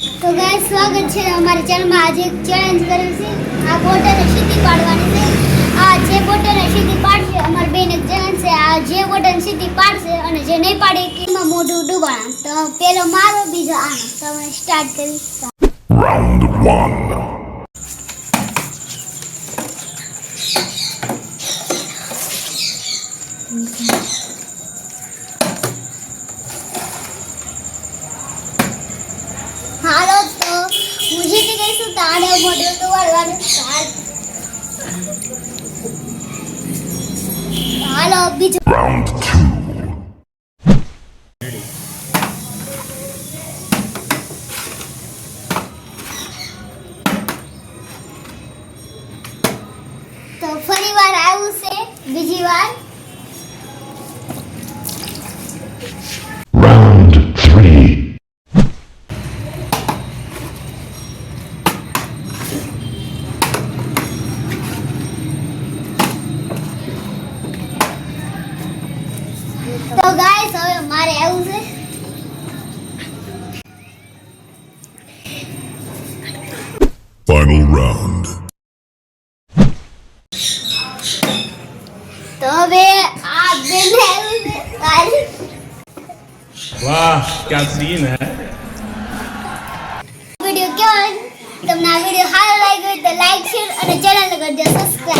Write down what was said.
તો ગાઈસ સ્વાગત છે અમારી ચેનલમાં આજે એક ચેલેન્જ કર્યું છે. આ બોટલને સીધી પાડવાની છે. આ જે બોટલને સીધી પાડશે, અમારી બેન એક ચેલેન્જ છે. આ જે બોટલ સીધી પાડશે અને જે નહીં પાડે એમાં મોઢું ડૂબાણ. તો પેલો મારો, બીજો આનો. તમે સ્ટાર્ટ કરી Round one. હાલો તો હું તો આને મોઢું હાલો બીજો. Round two. તો ફરી વાર આવ્યું છે બીજી વાર. તો ગાઈસ હવે મારે આવું છે. ફાઇનલ રાઉન્ડ તો હવે આ બેને આવું છે. વાહ ક્યા સીન હે? વિડિયો કેવો તમને આ વિડિયો સારો લાગ્યો તો લાઈક શેર અને ચેનલને કરજો સબસ્ક્રાઇબ